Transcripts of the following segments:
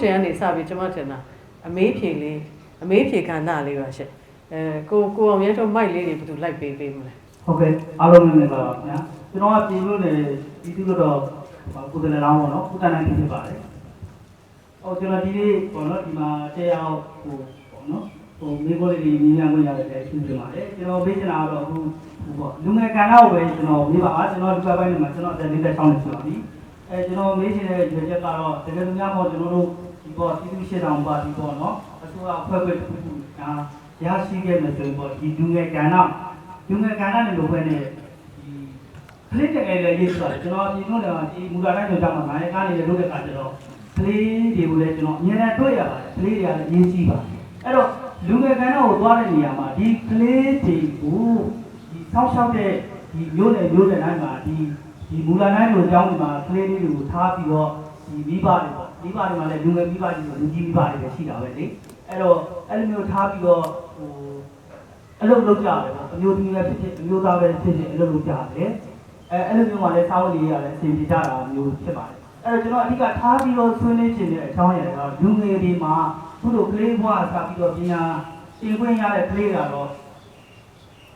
ချိန်ကနေစပြီးကျွန်မထင်တာအမေးဖြေလေးအမေးဖြေကဏ္ဍလေးပါရှင့်အဲကိုကိုအောင်ရဲတော့မိုက်လေးတွေဘယ်သူလိုက်ပေးပေးမလဲဟုတ်ကဲ့အားလုံးမင်္ဂလာပါခင်ဗျာကျွန်တော်ကပြည်လို့နေပြည်သူ့တော့ကိုယ်တည်းလောင်းပေါ့နော်ကုသနိုင်ဖြစ်ပါတယ်ဟိုကျွန်တော်ဒီနေ့ပေါ့နော်ဒီမှာတရားဟိုပေါ့နော်ဟိုမိခိုးလေးကြီးမြင်ရခွင့်ရတယ်လည်းရှင်းပြပါတယ်ကျွန်တော်ပေးချင်တာကတော့အခုဟိုပေါ့လူငယ်ကဏ္ဍကိုပဲကျွန်တော်မိပါအားကျွန်တော်ဒီဘက်ပိုင်းမှာကျွန်တော်တက်နေတဲ့ဆောင်းနေရှိပါပြီ အဲကျွန်တော်မေးချင်တဲ့ရွေးချက်ကတော့တကယ်လို့များပေါ့ကျွန်တော်တို့ဒီပေါ့ပြည်သူ့ရှေ့ဆောင်ပါဒီပေါ့နော်အစိုးရဖွဲ့ဖွဲ့တစ်ခုခုဒါရရှိခဲ့မယ်ဆိုရင်ပေါ့ဒီလူငယ်ကဏ္ဍလူငယ်ကဏ္ဍနဲ့လိုပဲနဲ့ဒီကလေးတကယ်လည်းရေးဆိုတာကျွန်တော်ဒီလိုလည်းဒီမူလာတိုင်းကြောင့်မှာငါးကားနေလို့တဲ့အခါကျတော့ကလေးတွေကိုလည်းကျွန်တော်အမြဲတမ်းတွေ့ရပါတယ်ကလေးတွေကလည်းရေးကြည့်ပါတယ်အဲ့တော့လူငယ်ကဏ္ဍကိုသွားတဲ့နေရာမှာဒီကလေးတွေကိုဒီဆောက်ရှောက်တဲ့ဒီမျိုးနယ်မျိုးနယ်တိုင်းမှာဒီ ဒီမူလာတိုင်းလိုအကြောင်းတွေမှာကလေးလေးတွေကိုထားပြီးတော့ဒီမိဘတွေပေါ့မိဘတွေမှာလည်းလူငယ်မိဘတွေဆိုလူကြီးမိဘတွေပဲရှိတာပဲလေအဲ့တော့အဲ့လိုမျိုးထားပြီးတော့ဟိုအလုပ်လုပ်ကြတယ်ပေါ့အမျိုးသမီးပဲဖြစ်ဖြစ်အမျိုးသားပဲဖြစ်ဖြစ်အလုပ်လုပ်ကြတယ်အဲအဲ့လိုမျိုးမှလည်းစာဝတ်လေးရတယ်အစီအပြေကြတာမျိုးဖြစ်ပါတယ်အဲ့တော့ကျွန်တော်အဓိကထားပြီးတော့ဆွေးနွေးခြင်းတဲ့အကြောင်းအရာကတော့လူငယ်တွေမှာသူတို့ကလေးဘဝစပြီးတော့ပညာသင်ခွင့်ရတဲ့ကလေးကတော့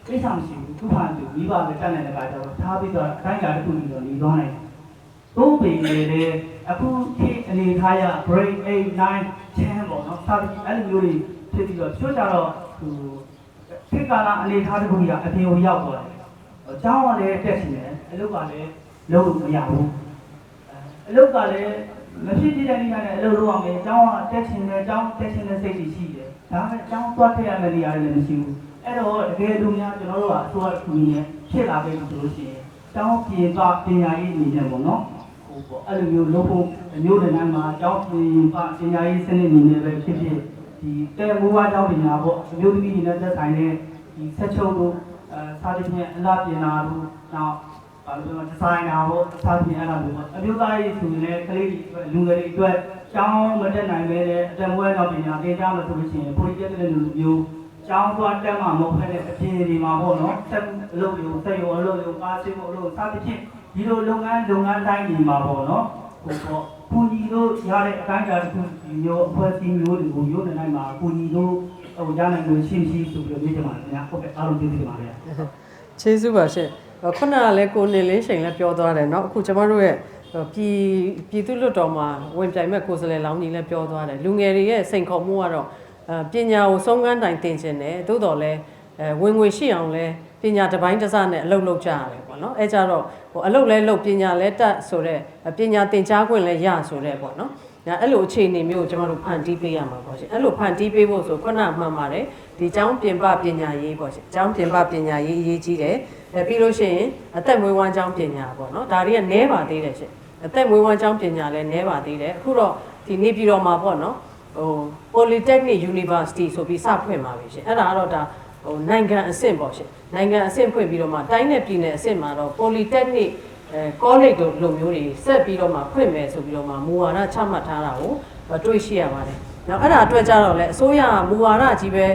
ကိစ္စမရှိဘူးသူ့ဟာသူမိဘပဲတက်နေတဲ့အခါကျတော့ထားပြီးတော့အတိုင်းအတာတစ်ခုပြီးတော့နေသွားနိုင်တယ်သုံးပေလေအခုခေတ်အနေထားရ break 8 9 10ပေါ့နော်စပြီးအဲ့လိုမျိုးတွေဖြစ်ပြီးတော့ချို့ကြတော့ဟို ခေတ်ကာလအနေထားတစ်ခုကြီးကအပြင်ကိုရောက်သွားတယ်။အเจ้าကလည်းတက်ရှင်တယ်အလုပ်ကလည်းလုပ်လို့မရဘူး။အလုပ်ကလည်းမဖြစ်သေးတဲ့နေရာနဲ့အလုပ်လုပ်အောင်လေအเจ้าကတက်ရှင်တယ်အเจ้าတက်ရှင်တဲ့စိတ်တွေရှိတယ်။ဒါပေမဲ့အเจ้าသွားထည့်ရမယ့်နေရာတွေလည်းမရှိဘူး။ အဲ့တော့တကယ်လို့များကျွန်တော်တို့ကအစိုးရကူညီရဖြစ်လာပြီဆိုလို့ရှိရင်တောင်းပြေသွားပညာရေးအနေနဲ့ပေါ့နော်ဟိုပေါ့အဲ့လိုမျိုးလုပ်ဖို့အမျိုးတန်းမှာတောင်းပြေသွားပညာရေးစနစ်အနေနဲ့ပဲဖြစ်ဖြစ်ဒီတဲမိုးဝါတောင်းပညာပေါ့အမျိုးသမီးတွေနဲ့သက်ဆိုင်တဲ့ဒီဆက်ချုပ်တို့အဲစာတိပြန်အလားပြင်လာတို့နောက်ဘာလို့လဲဒီဇိုင်နာပေါ့စာပြင်အဲ့လိုမျိုးပေါ့အမျိုးသားရေးဆိုရင်လည်းကလေးတွေလူငယ်တွေအတွက်ကျောင်းမတက်နိုင်ပဲတဲ့အတမွဲတော့ပညာသင်ကြားမှာဆိုလို့ရှိရင်ပိုရည်ရတဲ့လူမျိုး ကျောင်းသွားတက်မှာမဟုတ်ဘဲနဲ့အပြင်တွေမှာပေါ့နော်ဆက်အလုပ်တွေဆက်ရုံအလုပ်တွေကားစင်းဖို့အလုပ်စားတဲ့ပြင်ဒီလိုလုပ်ငန်းလုပ်ငန်းတိုင်းတွေမှာပေါ့နော်ဟိုပေါ့ပူညီတို့ရတဲ့အတိုင်းအတာတစ်ခုဒီမျိုးအဖွဲ့အစည်းမျိုးတွေကိုရိုးနေနိုင်မှာပူညီတို့ဟိုရနိုင်လို့ရှိရှိဆိုပြီးတော့ပြောချင်ပါတယ်ခင်ဗျာဟုတ်ကဲ့အားလုံးကျေးဇူးတင်ပါတယ် ကျေးဇူးပါရှင့်ဟိုခုနကလည်းကိုနေလေးချိန်လည်းပြောသွားတယ်เนาะအခုကျမတို့ရဲ့ဟိုပြည်ပြည်သူ့လွတ်တော်မှာဝင်ပြိုင်မဲ့ကိုယ်စားလှယ်လောင်းကြီးလည်းပြောသွားတယ်လူငယ်တွေရဲ့စိန်ခေါ်မှုကတော့အဲ ပညာကိုဆုံးကမ်းတိုင်သင်ခြင်းတယ်သို့တော်လည်းအဲဝင်ငွေရှိအောင်လဲပညာတစ်ပိုင်းတစ်စနဲ့အလုပ်လုပ်ကြရတယ်ပေါ့နော်အဲကြတော့ဟိုအလုပ်လဲလုပ်ပညာလဲတတ်ဆိုတော့ပညာသင်ကြားခွင့်လဲရဆိုတော့ပေါ့နော်ဒါအဲ့လိုအခြေအနေမျိုးကိုကျွန်တော်တို့ဖန်တီးပေးရမှာပေါ့ရှင်အဲ့လိုဖန်တီးပေးဖို့ဆိုခုနမှန်ပါတယ်ဒီကျောင်းပြင်ပပညာရေးပေါ့ရှင်ကျောင်းပြင်ပပညာရေးအရေးကြီးတယ်အဲပြီးလို့ရှိရင်အသက်မွေးဝမ်းကျောင်းပညာပေါ့နော်ဒါတွေကနဲပါသေးတယ်ရှင်အသက်မွေးဝမ်းကျောင်းပညာလည်းနဲပါသေးတယ်အခုတော့ဒီနေပြည်တော်မှာပေါ့နော် ဟို Polytechnic University ဆိုပြီးစဖွင့်ပါပြီရှင်အဲ့ဒါကတော့ဒါဟိုနိုင်ငံအဆင့်ပေါ့ရှင်နိုင်ငံအဆင့်ဖွင့်ပြီးတော့မှတိုင်းနဲ့ပြည်နယ်အဆင့်မှာတော့ Polytechnic အဲ college တို့လိုမျိုးတွေဆက်ပြီးတော့မှဖွင့်မယ်ဆိုပြီးတော့မှမူဝါဒချမှတ်ထားတာကိုတွေ့ရှိရပါတယ်။ နောက်အဲ့ဒါအတွက်ကြတော့လေအစိုးရကမူဝါဒကြီးပဲ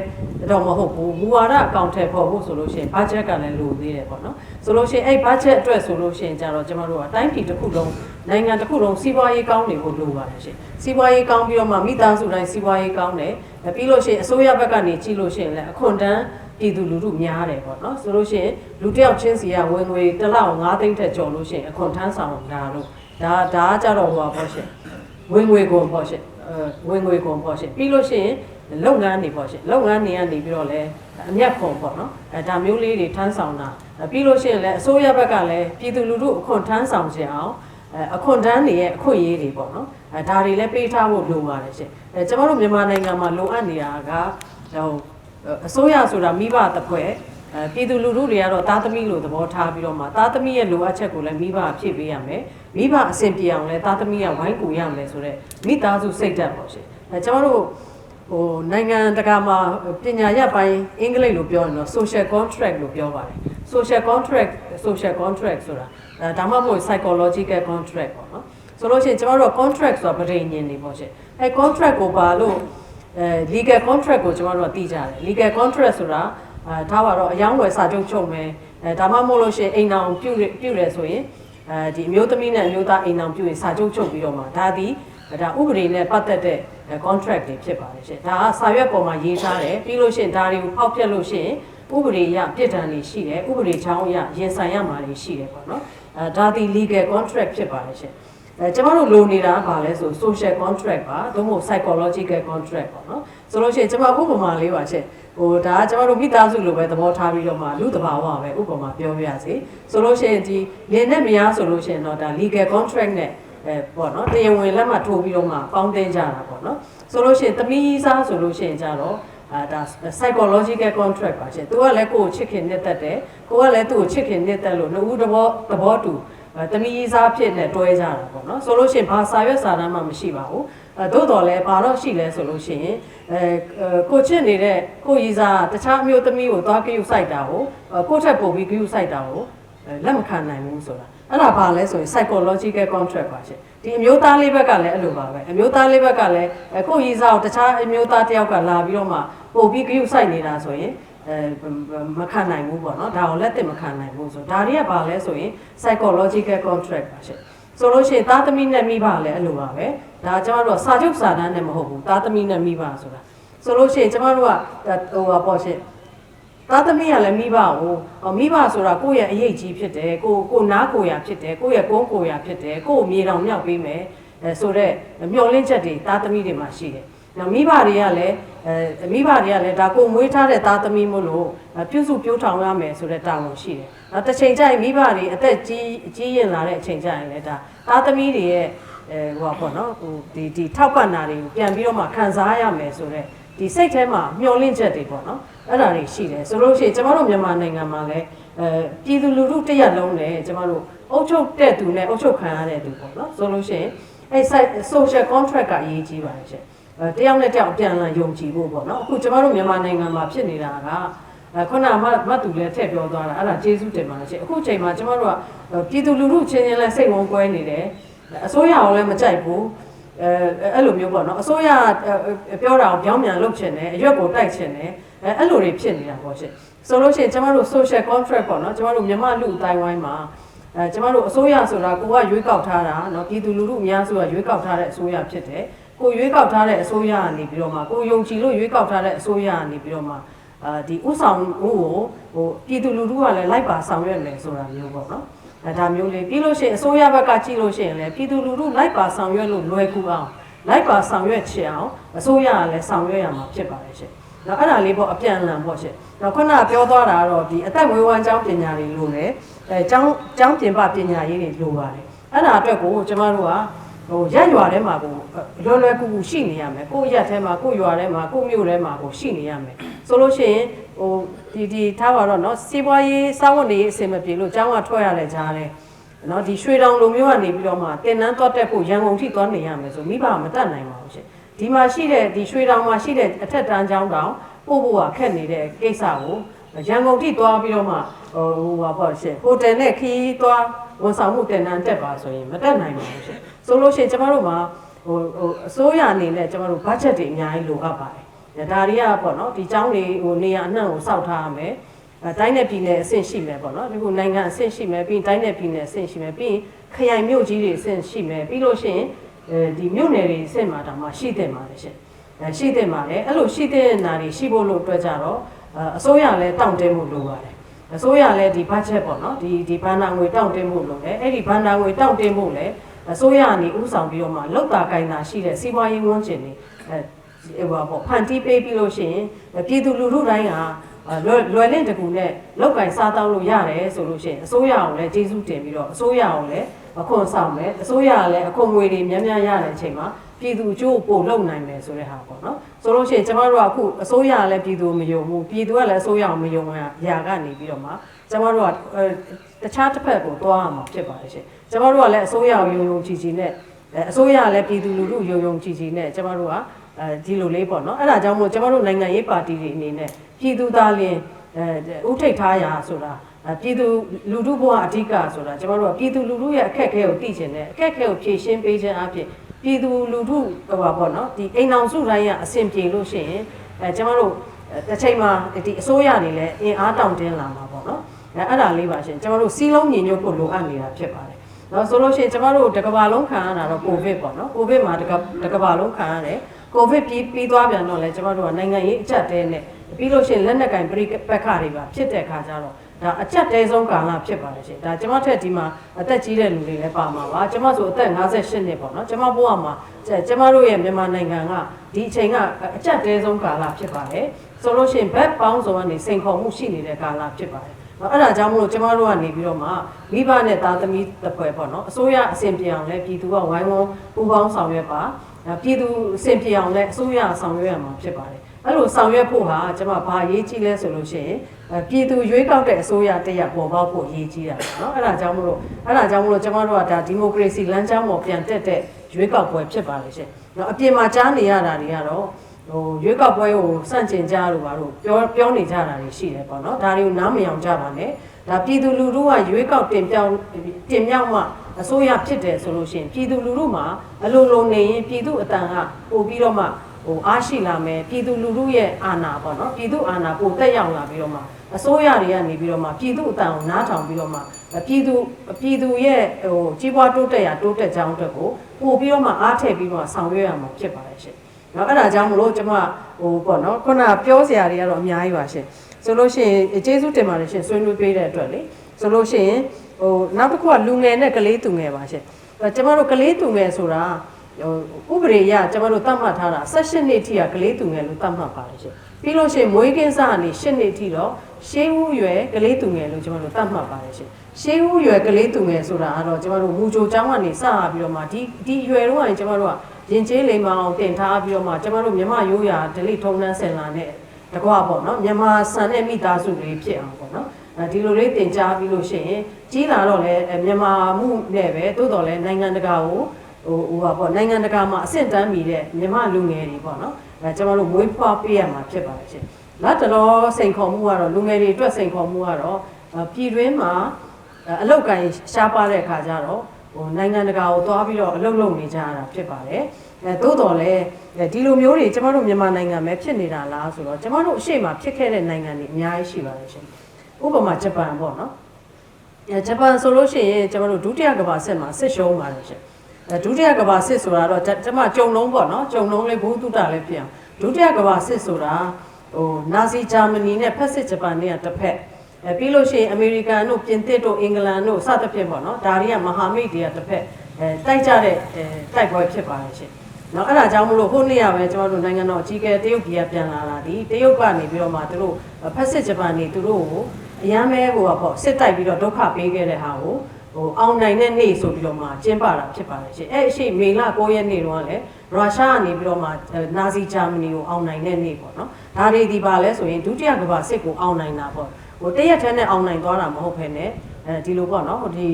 တော့မဟုတ်ဘူး။မူဝါဒအကောင့်ထဲပေါ်ဖို့ဆိုလို့ရှိရင် budget ကလည်းလိုသေးတယ်ပေါ့နော်။ဆိုလို့ရှိရင်အဲ့ budget အတွက်ဆိုလို့ရှိရင်ကြတော့ကျမတို့ကတိုင်းပြည်တစ်ခုလုံးနိုင်ငံတစ်ခုလုံးစီးပွားရေးကောင်းနေဖို့လိုပါတယ်ရှင်။စီးပွားရေးကောင်းပြီးတော့မှမိသားစုတိုင်းစီးပွားရေးကောင်းတယ်။ပြီးလို့ရှိရင်အစိုးရဘက်ကနေကြည့်လို့ရှိရင်လည်းအခွန်တန်းပြည်သူလူထုများတယ်ပေါ့နော်ဆိုလို့ရှိရင်လူတစ်ယောက်ချင်းစီကဝင်ငွေတစ်လောက်9သိန်းထက်ကျော်လို့ရှိရင်အခွန်ထမ်းဆောင်တာလို့ဒါဒါကကြတော့ဟောပေါ့ရှင်ဝင်ငွေကုန်ပေါ့ရှင်အဲ ဝင်ငွေကုန်ပေါ့ရှင်ပြီးလို့ရှိရင်လုပ်ငန်းတွေပေါ့ရှင်လုပ်ငန်းတွေကနေပြီးတော့လဲအမျက်ခွန်ပေါ့နော်အဲဒါမျိုးလေးတွေထမ်းဆောင်တာပြီးလို့ရှိရင်လည်းအစိုးရဘက်ကလည်းပြည်သူလူထုအခွန်ထမ်းဆောင်ခြင်းအောင်အဲအခွန်တန်းတွေရဲ့အခွင့်အရေးတွေပေါ့နော်အဲဒါတွေလည်းပေးထားဖို့လိုပါတယ်ရှင်အဲကျမတို့မြန်မာနိုင်ငံမှာလိုအပ်နေတာကဟိုအစိုးရဆိုတာမိဘတစ်ဖွဲ့ အဲပြည်သူလူထုတွေကတော့သားသမီးလိုသဘောထားပြီးတော့မှသားသမီးရဲ့လိုအပ်ချက်ကိုလည်းမိဘဖြည့်ပေးရမယ်မိဘအဆင်ပြေအောင်လည်းသားသမီးကဝိုင်းကူရမယ်ဆိုတော့မိသားစုစိတ်ဓာတ်ပေါ့ရှင်အဲကျမတို့ဟိုနိုင်ငံတကာမှာပညာရပ်ပိုင်းအင်္ဂလိပ်လိုပြောရင်တော့ social contract လို့ပြောပါတယ် social contract social contract ဆိုတာအဲဒါမှမဟုတ် psychological contract ပေါ့နော်ဆိုလို့ရှိရင်ကျမတို့က contract ဆိုတာဗရိညင်နေပေါ့ရှင်အဲ contract ကိုပါလို့အဲ legal contract ကိုကျမတို့ကသိကြတယ် legal contract ဆိုတာ အဲထားပါတော့အယောင်းဝယ်စာချုပ်ချုပ်မယ်အဲဒါမှမဟုတ်လို့ရှိရင်အိမ်အောင်ပြုပြုတယ်ဆိုရင်အဲဒီအမျိုးသမီးနဲ့အမျိုးသားအိမ်အောင်ပြုရင်စာချုပ်ချုပ်ပြီးတော့မှဒါသည်ဒါဥပဒေနဲ့ပတ်သက်တဲ့ contract တွေဖြစ်ပါတယ်ရှင်ဒါကစာရွက်ပေါ်မှာရေးထားတယ်ပြီးလို့ရှိရင်ဒါတွေကိုဖောက်ပြက်လို့ရှိရင်ဥပဒေအရပြည်ထန်တွေရှိတယ်ဥပဒေချောင်းအရရင်ဆိုင်ရမှာတွေရှိတယ်ပေါ့နော်အဲဒါဒီ legal contract ဖြစ်ပါတယ်ရှင်အဲကျမတို့လိုနေတာကဘာလဲဆို social contract ပါသို့မဟုတ် psychological contract ပေါ့နော်ဆိုလို့ရှိရင်ကျမဥပမာလေးပါရှင် ဟိုဒါကကျမတို့မိသားစုလိုပဲသဘောထားပြီးတော့မှလူတဘာဝပဲဥပမာပြောပြရစီဆိုလို့ရှိရင်ဒီလင်းနဲ့မယားဆိုလို့ရှိရင်တော့ဒါ legal contract နဲ့အဲပေါ့နော်တရားဝင်လက်မှတ်ထိုးပြီးတော့မှပေါင်းတင်ကြတာပေါ့နော်ဆိုလို့ရှိရင်သမီးစားဆိုလို့ရှိရင်ကြတော့အာဒါ psychological contract ပါရှင်သူကလည်းကိုယ်ကိုချစ်ခင်နှစ်သက်တယ်ကိုကလည်းသူ့ကိုချစ်ခင်နှစ်သက်လို့နှစ်ဦးသဘောသဘောတူ အဲသမီးစားဖြစ်နဲ့တွဲကြတာပေါ့နော်ဆိုလို့ရှိရင်ဘာစာရွက်စာတမ်းမှမရှိပါဘူးအဲသို့တော်လည်းဘာတော့ရှိလဲဆိုလို့ရှိရင်အဲကိုချစ်နေတဲ့ကိုရီစားတခြားအမျိုးသမီးကိုသွားကြည့်ယူဆိုင်တာကိုကိုထက်ပိုပြီးကြည့်ယူဆိုင်တာကိုလက်မခံနိုင်ဘူးဆိုတာအဲ့ဒါဘာလဲဆိုရင် psychological contract ပါရှင်ဒီအမျိုးသားလေးဘက်ကလည်းအဲ့လိုပါပဲအမျိုးသားလေးဘက်ကလည်းကိုရီစားကိုတခြားအမျိုးသားတယောက်ကလာပြီးတော့မှပို့ပြီးကြည့်ယူဆိုင်နေတာဆိုရင် အဲမခံနိုင်ဘူးပေါ့နော်ဒါကိုလက်သင့်မခံနိုင်ဘူးဆိုဒါတွေကဘာလဲဆိုရင် psychological contract ပါရှင်ဆိုလို့ရှိရင်သားသမီးနဲ့မိဘလည်းအဲ့လိုပါပဲဒါကျမတို့ကစာချုပ်စာတမ်းနဲ့မဟုတ်ဘူးသားသမီးနဲ့မိဘဆိုတာဆိုလို့ရှိရင်ကျမတို့ကဟိုပါပေါ့ရှင်သားသမီးကလည်းမိဘကိုမိဘဆိုတာကိုယ့်ရဲ့အရေးကြီးဖြစ်တယ်ကိုကိုနားကိုရဖြစ်တယ်ကိုယ့်ရဲ့ကုန်းကိုရဖြစ်တယ်ကိုယ့်ကိုမြေတောင်မြောက်ပေးမယ်အဲဆိုတော့မျောလင့်ချက်တွေသားသမီးတွေမှာရှိတယ် နောက်မိဘတွေကလည်းအဲမိဘတွေကလည်းဒါကိုမွေးထားတဲ့သားသမီးမို့လို့ပြုစုပြောထောင်ရမယ်ဆိုတဲ့တာဝန်ရှိတယ်။နောက်တစ်ချိန်ကျရင်မိဘတွေအသက်ကြီးကြီးရင်လာတဲ့အချိန်ကျရင်လည်းဒါသားသမီးတွေရဲ့အဲဟိုပါပေါ့နော်ဟိုဒီဒီထောက်ပံ့တာတွေကိုပြန်ပြီးတော့မှခံစားရမယ်ဆိုတော့ဒီစိတ်ထဲမှာမျောလင့်ချက်တွေပေါ့နော်အဲ့ဒါတွေရှိတယ်ဆိုလို့ရှိရင်ကျမတို့မြန်မာနိုင်ငံမှာလည်းအဲပြည်သူလူထုတစ်ရက်လုံးနဲ့ကျမတို့အုပ်ချုပ်တဲ့သူနဲ့အုပ်ချုပ်ခံရတဲ့သူပေါ့နော်ဆိုလို့ရှိရင်အဲ social contract ကအရေးကြီးပါတယ်ရှင်အဲ တယောက်နဲ့တယောက်အပြန်အလှန်ယုံကြည်ဖို့ပေါ့နော်အခုကျမတို့မြန်မာနိုင်ငံမှာဖြစ်နေတာကအဲခုနမမတ်သူလည်းထည့်ပြောသွားတာအဲ့ဒါကျေးဇူးတင်ပါတယ်ရှင်အခုချိန်မှာကျမတို့ကပြည်သူလူထုချင်းချင်းလည်းစိတ်ဝင်ကွဲနေတယ်အစိုးရအောင်လည်းမကြိုက်ဘူးအဲအဲ့လိုမျိုးပေါ့နော်အစိုးရပြောတာကိုပြောင်းပြန်လုပ်ချင်တယ်အရွက်ကိုတိုက်ချင်တယ်အဲအဲ့လိုတွေဖြစ်နေတာပေါ့ရှင်ဆိုလို့ရှိရင်ကျမတို့ social contract ပေါ့နော်ကျမတို့မြန်မာလူအတိုင်းဝိုင်းမှာအဲကျမတို့အစိုးရဆိုတာကိုကရွေးကောက်ထားတာเนาะပြည်သူလူထုအများစုကရွေးကောက်ထားတဲ့အစိုးရဖြစ်တယ် ကိုရွေးကောက်ထားတဲ့အစိုးရကနေပြီးတော့မှကိုယုံကြည်လို့ရွေးကောက်ထားတဲ့အစိုးရကနေပြီးတော့မှအာဒီဥဆောင်မှုကိုဟိုပြည်သူလူထုကလည်းလိုက်ပါဆောင်ရွက်မယ်ဆိုတာမျိုးပေါ့နော်အဲဒါမျိုးလေးပြီးလို့ရှိရင်အစိုးရဘက်ကကြည့်လို့ရှိရင်လည်းပြည်သူလူထုလိုက်ပါဆောင်ရွက်လို့လွယ်ကူအောင်လိုက်ပါဆောင်ရွက်ချင်အောင်အစိုးရကလည်းဆောင်ရွက်ရမှာဖြစ်ပါတယ်ရှင်။နောက်အဲ့ဒါလေးပေါ့အပြန်အလှန်ပေါ့ရှင်။နောက်ခုနပြောသွားတာကတော့ဒီအသက်မွေးဝမ်းကျောင်းပညာတွေလို့လည်းအဲကျောင်းကျောင်းပြင်ပပညာရေးတွေလိုပါတယ်။အဲ့ဒါအတွက်ကိုကျမတို့က ဟိုရက်ရွာထဲမှာကိုလွယ်လွယ်ကူကူရှိနေရမယ်။ကိုယ့်ရက်ထဲမှာကိုယ့်ရွာထဲမှာကိုယ့်မြို့ထဲမှာကိုရှိနေရမယ်။ဆိုလို့ရှိရင်ဟိုဒီဒီထားပါတော့เนาะစီးပွားရေးစောင့်ဝင်နေရေးအဆင်မပြေလို့ကျောင်းကထွက်ရတဲ့ကြားတယ်။နော်ဒီရွှေတောင်လိုမျိုးကနေပြီးတော့မှတင်နန်းသွားတက်ဖို့ရန်ကုန်ထိသွားနေရမယ်ဆိုမိဘမတက်နိုင်ပါဘူးရှင်ဒီမှာရှိတဲ့ဒီရွှေတောင်မှာရှိတဲ့အထက်တန်းကျောင်းတောင်ပို့ဖို့ကခက်နေတဲ့ကိစ္စကိုရန်ကုန်ထိသွားပြီးတော့မှဟိုဟိုပါပေါ့ရှင်ဟိုတယ်နဲ့ခီးသွားဝန်ဆောင်မှုတင်နန်းတက်ပါဆိုရင်မတက်နိုင်ပါဘူးရှင် ဆိုလို့ရှိရင်ကျမတို့မှာဟိုဟိုအစိုးရအနေနဲ့ကျမတို့ဘတ်ဂျက်တွေအများကြီးလိုအပ်ပါတယ်ဒါတွေကပေါ့နော်ဒီကျောင်းတွေဟိုနေရာအနှံ့ကိုစောက်ထားရမယ်အဲတိုင်းနယ်ပြည်နယ်အဆင့်ရှိမယ်ပေါ့နော်ဒီခုနိုင်ငံအဆင့်ရှိမယ်ပြီးရင်တိုင်းနယ်ပြည်နယ်အဆင့်ရှိမယ်ပြီးရင်ခရိုင်မြို့ကြီးတွေအဆင့်ရှိမယ်ပြီးလို့ရှိရင်အဲဒီမြို့နယ်တွေအဆင့်မှာတောင်မှရှိတဲ့မှာလေရှင်အဲရှိတဲ့မှာလေအဲ့လိုရှိတဲ့နာတွေရှိဖို့လို့အတွက်ကြတော့အစိုးရလည်းတောင့်တင်းမှုလိုပါတယ်အစိုးရလည်းဒီ budget ပေါ့နော်ဒီဒီဘဏ္ဍာငွေတောင့်တင်းမှုလိုတယ်အဲ့ဒီဘဏ္ဍာငွေတောင့်တင်းမှုလည်း အစိုးရကနေဥဆောင်ပြီးတော့မှလောက်တာကိုင်းတာရှိတဲ့စီးပွားရေးဝန်းကျင်တွေအဲဟိုပါပေါ့ဖန်တီးပေးပြီးလို့ရှိရင်ပြည်သူလူထုတိုင်းကလွယ်လွယ်လင့်တကူနဲ့လောက်ကင်စားတောင်းလို့ရတယ်ဆိုလို့ရှိရင်အစိုးရအောင်လည်းကျေးဇူးတင်ပြီးတော့အစိုးရအောင်လည်းအခွန်ဆောင်မယ်အစိုးရကလည်းအခွန်ငွေတွေများများရတဲ့အချိန်မှာပြည်သူအကျိုးပို့လုပ်နိုင်မယ်ဆိုတဲ့ဟာပေါ့နော်ဆိုလို့ရှိရင်ကျမတို့ကအခုအစိုးရကလည်းပြည်သူမယုံဘူးပြည်သူကလည်းအစိုးရအောင်မယုံရရာကနေပြီးတော့မှကျမတို့က တခြားတစ်ဖက်ကိုသွားရမှာဖြစ်ပါတယ်ရှင်ကျမတို့ကလည်းအစိုးရကိုယုံယုံကြည်ကြည်နဲ့အစိုးရကလည်းပြည်သူလူထုယုံယုံကြည်ကြည်နဲ့ကျမတို့ကအဲဒီလိုလေးပေါ့နော်အဲ့ဒါကြောင့်မို့ကျမတို့နိုင်ငံရေးပါတီတွေအနေနဲ့ပြည်သူသားလင်းအဲဥထိတ်ထားရာဆိုတာပြည်သူလူထုဘဝအဓိကဆိုတာကျမတို့ကပြည်သူလူထုရဲ့အခက်အခဲကိုသိချင်တယ်အခက်အခဲကိုဖြေရှင်းပေးခြင်းအပြင်ပြည်သူလူထုဟိုပါပေါ့နော်ဒီအိမ်အောင်စုတိုင်းကအဆင်ပြေလို့ရှိရင်အဲကျမတို့တစ်ချိန်မှာဒီအစိုးရနေလဲအင်အားတောင့်တင်းလာမှာပေါ့နော် အဲအဲ့ဒါလေးပါရှင်ကျမတို့စီးလုံးညီညွတ်ဖို့လိုအပ်နေတာဖြစ်ပါတယ်နော်ဆိုလို့ရှိရင်ကျမတို့တကဘာလုံးခံရတာတော့ကိုဗစ်ပေါ့နော်ကိုဗစ်မှာတကတကဘာလုံးခံရတယ်ကိုဗစ်ပြီးပြီးသွားပြန်တော့လဲကျမတို့ကနိုင်ငံရေးအကျပ်တဲနဲ့ပြီးလို့ရှိရင်လက်နက်ကင်ပြိပက္ခတွေပါဖြစ်တဲ့ခါကျတော့ဒါအကျက်တဲဆုံးကာလဖြစ်ပါတယ်ရှင်ဒါကျမထက်ဒီမှာအသက်ကြီးတဲ့လူတွေလည်းပါမှာပါကျမဆိုအသက်58နှစ်ပေါ့နော်ကျမဘဝမှာကျမတို့ရဲ့မြန်မာနိုင်ငံကဒီအချိန်ကအကျက်တဲဆုံးကာလဖြစ်ပါတယ်ဆိုလို့ရှိရင်ဘက်ပေါင်းစုံကနေစိန်ခေါ်မှုရှိနေတဲ့ကာလဖြစ်ပါတယ် အဲ့ဒါကြောင့်မလို့ကျမတို့ကနေပြီးတော့မှမိဘနဲ့သားသမီးတစ်ဖွဲ့ပေါ့နော်အစိုးရအစဉ်ပြေအောင်လဲပြည်သူကဝိုင်းဝန်းပူးပေါင်းဆောင်ရွက်ပါပြည်သူအစဉ်ပြေအောင်လဲအစိုးရဆောင်ရွက်ရမှာဖြစ်ပါတယ်အဲ့လိုဆောင်ရွက်ဖို့ဟာကျွန်မဘာရေးကြီးလဲဆိုလို့ရှိရင်ပြည်သူရွေးကောက်တဲ့အစိုးရတရက်ပေါ်ပေါက်ဖို့ရေးကြီးတာเนาะအဲ့ဒါကြောင့်မလို့အဲ့ဒါကြောင့်မလို့ကျွန်မတို့ကဒါဒီမိုကရေစီလမ်းကြောင်းပေါ်ပြန်တက်တဲ့ရွေးကောက်ပွဲဖြစ်ပါလေရှင်เนาะအပြင်မှာကြားနေရတာတွေကတော့ ဟိုရွေးကောက်ပွဲကိုစန့်ကျင်ကြလို့ပါတော့ပြောပြောနေကြတာတွေရှိတယ်ပေါ့နော်ဒါတွေကိုနားမယောင်ကြပါနဲ့ဒါပြည်သူလူထုကရွေးကောက်တင်ပြောင်းတင်မြောက်မှအစိုးရဖြစ်တယ်ဆိုလို့ရှိရင်ပြည်သူလူထုမှာအလိုလိုနေရင်ပြည်သူအတန်ကပို့ပြီးတော့မှဟိုအားရှိလာမယ်ပြည်သူလူထုရဲ့အာဏာပေါ့နော်ပြည်သူအာဏာပိုတက်ရောက်လာပြီးတော့မှအစိုးရတွေကနေပြီးတော့မှပြည်သူအတန်ကိုနားထောင်ပြီးတော့မှပြည်သူပြည်သူရဲ့ဟိုကြီးပွားတိုးတက်ရာတိုးတက်ကြောင်းအတွက်ကိုပို့ပြီးတော့မှအားထည့်ပြီးတော့ဆောင်ရွက်ရမှာဖြစ်ပါတယ်ရှင် နော်အဲ့ဒါကြောင့်မလို့ကျွန်မဟိုပေါ့နော်ခုနပြောစရာတွေကတော့အများကြီးပါရှင်ဆိုလို့ရှိရင်ကျေးဇူးတင်ပါတယ်ရှင်ဆွေးနွေးပေးတဲ့အတွက်လေဆိုလို့ရှိရင်ဟိုနောက်တစ်ခုကလူငယ်နဲ့ကလေးသူငယ်ပါရှင်ကျွန်မတို့ကလေးသူငယ်ဆိုတာဟိုဥပဒေအရကျွန်မတို့သတ်မှတ်ထားတာ16နှစ်ထိကကလေးသူငယ်လို့သတ်မှတ်ပါတယ်ရှင် ပြီးလို့ရှိရင်မွေးကင်းစကနေ8နှစ်ထိတော့ရှေးဦးရွယ်ကလေးသူငယ်လို့ကျွန်တော်တို့သတ်မှတ်ပါတယ်ရှင်ရှေးဦးရွယ်ကလေးသူငယ်ဆိုတာကတော့ကျွန်တော်တို့မူကြိုကျောင်းကနေစပြီးတော့မှဒီဒီရွယ်တော့ကနေကျွန်တော်တို့ကရင်ကျေးလိမ်မအောင်တင်ထားပြီးတော့မှကျွန်တော်တို့မြမရိုးရာဒလိထုံနှန်းစင်လာနဲ့တကွာပေါ့နော်မြန်မာဆန်တဲ့မိသားစုတွေဖြစ်အောင်ပေါ့နော်အဲဒီလိုလေးတင် जा ပြီးလို့ရှိရင်ကြီးလာတော့လေမြန်မာမှုနဲ့ပဲတိုးတော်လဲနိုင်ငံတကာကိုဟိုဟိုပါပေါ့နိုင်ငံတကာမှာအဆင့်တန်းမီတဲ့မြန်မာလူငယ်တွေပေါ့နော် အဲကျွန်တော်တို့မွေးဖွားပေးရမှာဖြစ်ပါတယ်ရှင်လက်တလောစိန်ခေါ်မှုကတော့လူငယ်တွေအတွက်စိန်ခေါ်မှုကတော့ပြည်တွင်းမှာအလောက်ကန်ရှားပါတဲ့အခါကျတော့ဟိုနိုင်ငံတကာကိုသွားပြီးတော့အလုပ်လုပ်နေကြရတာဖြစ်ပါတယ်အဲသို့တော်လည်းဒီလိုမျိုးတွေကျမတို့မြန်မာနိုင်ငံပဲဖြစ်နေတာလားဆိုတော့ကျမတို့အရှိမဖြစ်ခဲ့တဲ့နိုင်ငံတွေအများကြီးရှိပါတယ်ရှင်ဥပမာဂျပန်ပေါ့နော်အဲဂျပန်ဆိုလို့ရှိရင်ကျမတို့ဒုတိယကမ္ဘာစစ်မှာစစ်ရှုံးပါတယ်ရှင်အဲ ဒုတိယကမ္ဘာစစ်ဆိုတာတော့ကျမကြုံလုံးပေါ့နော်ကြုံလုံးလေးဘုသူတလည်းဖြစ်အောင်ဒုတိယကမ္ဘာစစ်ဆိုတာဟိုနာဇီဂျာမနီနဲ့ဖက်စစ်ဂျပန်တွေကတစ်ဖက်အဲပြီးလို့ရှိရင်အမေရိကန်တို့ပြင်သစ်တို့အင်္ဂလန်တို့စသဖြင့်ပေါ့နော်ဒါတွေကမဟာမိတ်တွေကတစ်ဖက်အဲတိုက်ကြတဲ့အဲတိုက်ပွဲဖြစ်ပါတယ်ရှင်နော်အဲ့ဒါကြောင့်မလို့ဟိုနေ့ရပဲကျွန်တော်တို့နိုင်ငံတော်အကြီးအကဲတရုတ်ပြည်ကပြန်လာတာဒီတရုတ်ကနေပြီးတော့မှသူတို့ဖက်စစ်ဂျပန်တွေသူတို့ကိုအရန်မဲဟိုပေါ့စစ်တိုက်ပြီးတော့ဒုက္ခပေးခဲ့တဲ့ဟာကို ဟိုအောင်နိုင်တဲ့နေ့ဆိုပြီးတော့မှကျင်းပတာဖြစ်ပါတယ်ရှင်အဲ့အရှိမေလ9ရက်နေ့တုန်းကလည်းရုရှားကနေပြီးတော့မှနာဇီဂျာမနီကိုအောင်နိုင်တဲ့နေ့ပေါ့နော်ဒါတွေဒီပါလဲဆိုရင်ဒုတိယကမ္ဘာစစ်ကိုအောင်နိုင်တာပေါ့ဟိုတရက်တည်းနဲ့အောင်နိုင်သွားတာမဟုတ်ဘဲနဲ့အဲဒီလိုပေါ့နော်ဟိုဒီ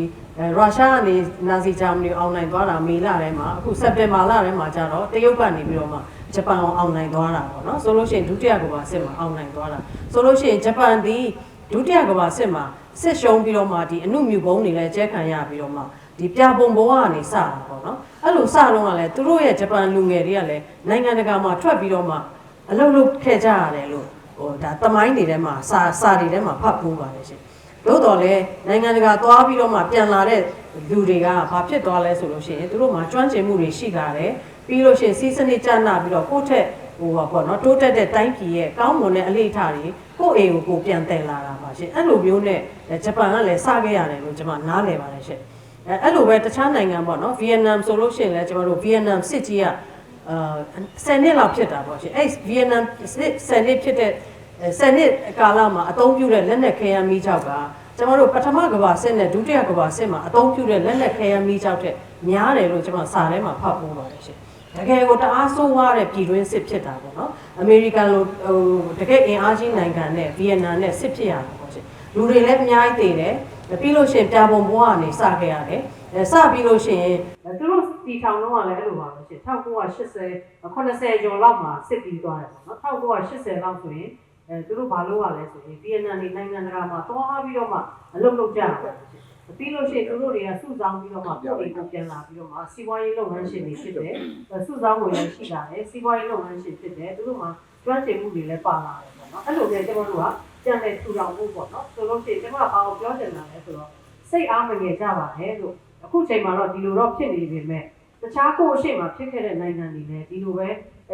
ရုရှားကနေနာဇီဂျာမနီအောင်နိုင်သွားတာမေလထဲမှာအခုစက်တင်ဘာလထဲမှာကျတော့တရုတ်ကနေပြီးတော့မှဂျပန်အောင်အောင်နိုင်သွားတာပေါ့နော်ဆိုလို့ရှိရင်ဒုတိယကမ္ဘာစစ်မှာအောင်နိုင်သွားတာဆိုလို့ရှိရင်ဂျပန်ဒီ ဒုတိယကမ္ဘာစစ်မှာစစ်ရှုံးပြီးတော့မှဒီအမှုမြူဘုံတွေလည်းကျဲခံရပြီးတော့မှဒီပြပုံဘဝကနေစတာပေါ့နော်အဲ့လိုစတော့ကလည်းသူတို့ရဲ့ဂျပန်လူငယ်တွေကလည်းနိုင်ငံတကာမှာထွက်ပြီးတော့မှအလုပ်လုပ်ခဲ့ကြရတယ်လို့ဟိုဒါတမိုင်းတွေထဲမှာစာစာတွေထဲမှာဖတ်ဖို့ပါတယ်ရှင်သို့တော်လည်းနိုင်ငံတကာသွားပြီးတော့မှပြန်လာတဲ့လူတွေကဘာဖြစ်သွားလဲဆိုလို့ရှိရင်သူတို့မှာကျွမ်းကျင်မှုတွေရှိကြတယ်ပြီးလို့ရှိရင်စီးစနစ်ကျနာပြီးတော့ကိုယ့်ထက် ဟိုပါပေါ့နော်တိုးတက်တဲ့တိုင်းပြည်ရဲ့ကောင်းမွန်တဲ့အလေးထားတွေကိုယ့်အိမ်ကိုကိုယ်ပြန်တယ်လာတာပါရှင်အဲ့လိုမျိုးနဲ့ဂျပန်ကလည်းစခဲ့ရတယ်လို့ကျွန်မနားလည်ပါတယ်ရှင်အဲအဲ့လိုပဲတခြားနိုင်ငံပေါ့နော်ဗီယက်နမ်ဆိုလို့ရှိရင်လည်းကျွန်တော်တို့ဗီယက်နမ်စစ်ကြီးကအာ10နှစ်လောက်ဖြစ်တာပေါ့ရှင်အဲ့ဗီယက်နမ်စစ်10နှစ်ဖြစ်တဲ့10နှစ်ကာလမှာအသုံးပြုတဲ့လက်နက်ခဲယမ်းမိချောက်ကကျွန်တော်တို့ပထမကဘာစစ်နဲ့ဒုတိယကဘာစစ်မှာအသုံးပြုတဲ့လက်နက်ခဲယမ်းမိချောက်တဲ့များတယ်လို့ကျွန်မစာထဲမှာဖတ်ဖို့ပါတယ်ရှင် တကယ်ကိုတအားဆိုးဝါးတဲ့ပြည်တွင်းစစ်ဖြစ်တာပေါ့နော်အမေရိကန်လိုဟိုတကယ်အင်အားကြီးနိုင်ငံနဲ့ဗီယက်နမ်နဲ့စစ်ဖြစ်ရတယ်ပေါ့ရှင်လူတွေလည်းအများကြီးတည်တယ်ပြီးလို့ရှိရင်ပြပုံဘွားကနေစခဲ့ရတယ်အဲစပြီးလို့ရှိရင်သူတို့တီထောင်တော့ကလည်းအဲ့လိုပါပဲရှင်1980 80ကျော်လောက်မှာစစ်ပြီးသွားတယ်ပေါ့နော်1980လောက်ဆိုရင်အဲသူတို့ဘာလုပ်ရလဲဆိုရင်ဗီယက်နမ်နေနိုင်ငံတကာမှာသွားပြီးတော့မှအလုပ်လုပ်ကြတာပေါ့ရှင် ပြီးလို့ရှိရင်သူတို့တွေကစုဆောင်းပြီးတော့မှပြည်ကိုပြန်လာပြီးတော့မှစီးပွားရေးလုပ်ငန်းရှင်တွေဖြစ်တယ်စုဆောင်းဝင်လည်းရှိလာတယ်စီးပွားရေးလုပ်ငန်းရှင်ဖြစ်တယ်သူတို့မှကျွမ်းကျင်မှုတွေလည်းပါလာတယ်ပေါ့နော်အဲ့လိုပဲကျွန်တော်တို့ကကြံတဲ့ထူထောင်မှုပေါ့နော်ဆိုလို့ရှိရင်ကျွန်တော်ကဘာကိုပြောချင်တာလဲဆိုတော့စိတ်အားမငယ်ကြပါနဲ့လို့အခုချိန်မှာတော့ဒီလိုတော့ဖြစ်နေပေမဲ့တခြားကိုယ့်အရှိမဖြစ်ခဲ့တဲ့နိုင်ငံတွေလည်းဒီလိုပဲ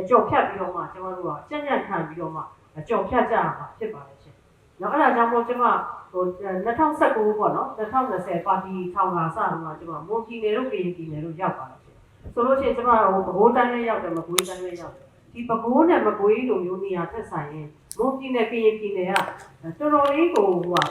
ကြော်ဖြတ်ပြီးတော့မှကျမတို့ကကြံ့ကြံ့ခံပြီးတော့မှကြော်ဖြတ်ကြရမှာဖြစ်ပါတယ်ရှင်။ နော်အဲ့ဒါကြောင့်မို့ကျမဟို2019ပေါ့နော်2020ပါတီထောင်လာစတော့ကျမမွန်ပြည်နယ်တို့ပြည်ပြည်နယ်တို့ရောက်ပါတယ်ရှင်။ဆိုလို့ရှိရင်ကျမဟိုပဲခူးတိုင်းလည်းရောက်တယ်မကွေးတိုင်းလည်းရောက်တယ်ဒီပဲခူးနဲ့မကွေးလိုမျိုးနေရာထက်ဆိုင်ရင်မွန်ပြည်နယ်ပြည်ပြည်နယ်ကတော်တော်လေးကိုဟိုက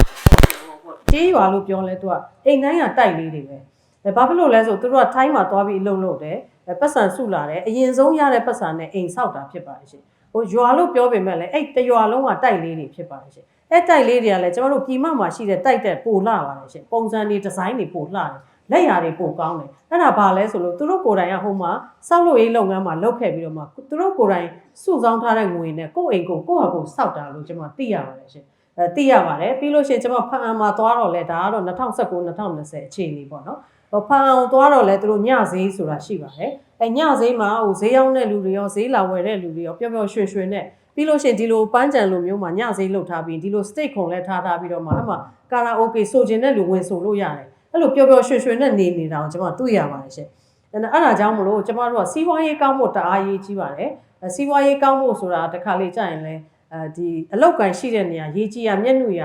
ကျေးရွာလို့ပြောလဲသူကအိမ်တိုင်းကတိုက်လေးတွေပဲအဲဘာဖြစ်လို့လဲဆိုသူတို့ကထိုင်းမှာသွားပြီးအလုပ်လုပ်တယ်အဲပတ်စံစုလာတယ်အရင်ဆုံးရတဲ့ပတ်စံနဲ့အိမ်ဆောက်တာဖြစ်ပါတယ်ရှင်ဟိုရွာလို့ပြောပေမဲ့လည်းအဲ့တရွာလုံးကတိုက်လေးတွေဖြစ်ပါတယ်ရှင် အဲ့တိုက်လေးတွေကလည်းကျွန်တော်တို့ပြည်မမှာရှိတဲ့တိုက်တဲ့ပိုလှပါတယ်ရှင်ပုံစံတွေဒီဇိုင်းတွေပိုလှတယ်လက်ရာတွေပိုကောင်းတယ်အဲ့ဒါဘာလဲဆိုလို့သူတို့ကိုယ်တိုင်ကဟိုမှာစောက်လို့ရေးလုပ်ငန်းမှာလုပ်ခဲ့ပြီးတော့မှသူတို့ကိုယ်တိုင်စုဆောင်းထားတဲ့ငွေနဲ့ကိုယ့်အိမ်ကိုကိုယ့်ဟာကိုယ်စောက်တာလို့ကျွန်တော်သိရပါတယ်ရှင်အဲသိရပါတယ်ပြီးလို့ရှိရင်ကျွန်မဖန်အံမှာသွားတော့လဲဒါကတော့2019 2020အခြေအနေပေါ့နော်ဟိုဖန်အံကိုသွားတော့လဲသူတို့ညဈေးဆိုတာရှိပါတယ်အဲညဈေးမှာဟိုဈေးရောက်တဲ့လူတွေရောဈေးလာဝယ်တဲ့လူတွေရောပျော်ပျော်ရွှင်ရွှင်နဲ့ ပြီးလို့ရှိရင်ဒီလိုပန်းကြံလိုမျိုးမှာညစေးလှုပ်ထားပြီးဒီလို steak ခုံလဲထားထားပြီးတော့မှအဲ့မှာ karaoke ဆိုခြင်းနဲ့လူဝင်ဆိုလို့ရတယ်အဲ့လိုပျော်ပျော်ရွှင်ရွှင်နဲ့နေနေတာကိုကျွန်မတွေ့ရပါတယ်ရှင်အဲ့ဒါအဲ့ဒါကြောင့်မလို့ကျွန်မတို့ကစီးပွားရေးကောင်းဖို့တအားရေးကြီးပါတယ်စီးပွားရေးကောင်းဖို့ဆိုတာတစ်ခါလေကြာရင်လဲအဲဒီအလောက်ကန်ရှိတဲ့နေရာရေးကြီးရမျက်နှာရ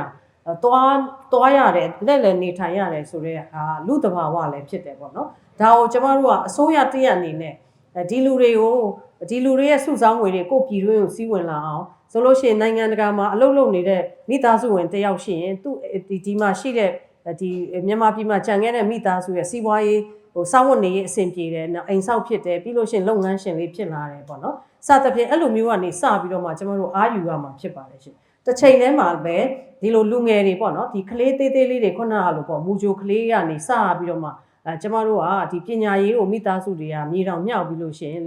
သွားသွားရတယ်လက်လည်းနေထိုင်ရတယ်ဆိုတော့အာလူတဘာဝလည်းဖြစ်တယ်ပေါ့နော်ဒါကိုကျမတို့ကအစိုးရတည့်ရအနေနဲ့ဒီလူတွေကို ဒီလူတွေရဲ့စုဆောင်းငွေတွေကိုပြည်တွင်းကိုစီးဝင်လာအောင်ဆိုလို့ရှိရင်နိုင်ငံတကာမှာအလုပ်လုပ်နေတဲ့မိသားစုဝင်တယောက်ရှိရင်သူဒီဒီမှာရှိတဲ့ဒီမြန်မာပြည်မှာကြံခဲ့တဲ့မိသားစုရဲ့စီးပွားရေးဟိုစောင့်ဝတ်နေရေးအဆင်ပြေတယ်နော်အိမ်ဆောက်ဖြစ်တယ်ပြီးလို့ရှိရင်လုပ်ငန်းရှင်လေးဖြစ်လာတယ်ပေါ့နော်စသဖြင့်အဲ့လိုမျိုးကနေစပြီးတော့မှကျွန်တော်တို့အားယူရမှာဖြစ်ပါတယ်ရှင်။တစ်ချိန်တည်းမှာပဲဒီလိုလူငယ်တွေပေါ့နော်ဒီကလေးသေးသေးလေးတွေခုနကလိုပေါ့မူဂျိုကလေးကနေစပြီးတော့မှအဲကျွန်တော်တို့ကဒီပညာရေးကိုမိသားစုတွေကမြေတောင်မြောက်ပြီးလို့ရှိရင်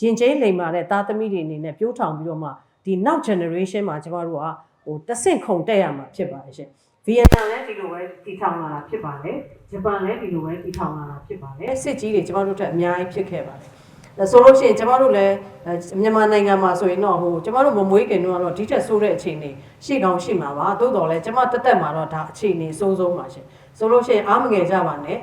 လင်ရင်ကျင်းလိမ်မာတဲ့သားသမီးတွေအနေနဲ့ပြိုးထောင်ပြီးတော့မှဒီနောက် generation မှာကျွန်တော်တို့ကဟိုတဆင့်ခုန်တက်ရမှာဖြစ်ပါတယ်ရှင်။ဗီယက်နမ်လည်းဒီလိုပဲတည်ထောင်လာတာဖြစ်ပါတယ်။ဂျပန်လည်းဒီလိုပဲတည်ထောင်လာတာဖြစ်ပါတယ်။စစ်ကြီးတွေကျွန်တော်တို့တက်အများကြီးဖြစ်ခဲ့ပါတယ်။ဒါဆိုလို့ရှိရင်ကျမတို့လည်းအဲမြန်မာနိုင်ငံမှာဆိုရင်တော့ဟိုကျမတို့မမွေးခင်တော့တော့ဒီထက်ဆိုးတဲ့အခြေအနေရှိကောင်းရှိမှာပါသို့တော်လည်းကျမတက်တက်မှာတော့ဒါအခြေအနေအဆိုးဆုံးပါရှင်ဆိုလို့ရှိရင်အားမငယ်ကြပါနဲ့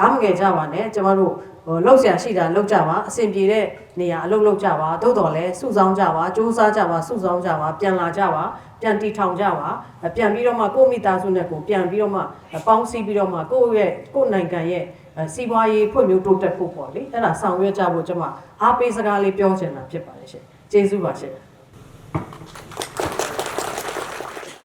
အားမငယ်ကြပါနဲ့ကျမတို့ ဟိုလောက်ဆရာရှိတာလောက်ကြပါအဆင်ပြေတဲ့နေရာအလုပ်လုပ်ကြပါသို့တော်လည်းစုဆောင်းကြပါစူးစမ်းကြပါစုဆောင်းကြပါပြန်လာကြပါပြန်တီထောင်ကြပါပြန်ပြီးတော့မှကိုယ့်မိသားစုနဲ့ကိုပြန်ပြီးတော့မှပေါင်းစည်းပြီးတော့မှကိုယ့်ရဲ့ကိုယ့်နိုင်ငံရဲ့အဲစီးပွားရေးဖွံ့ဖြိုးတိုးတက်ဖို့ပေါ့လေအဲ့ဒါဆောင်ရွက်ကြဖို့ကျွန်မအားပေးစကားလေးပြောချင်တာဖြစ်ပါတယ်ရှင်ကျေးဇူးပါရှင်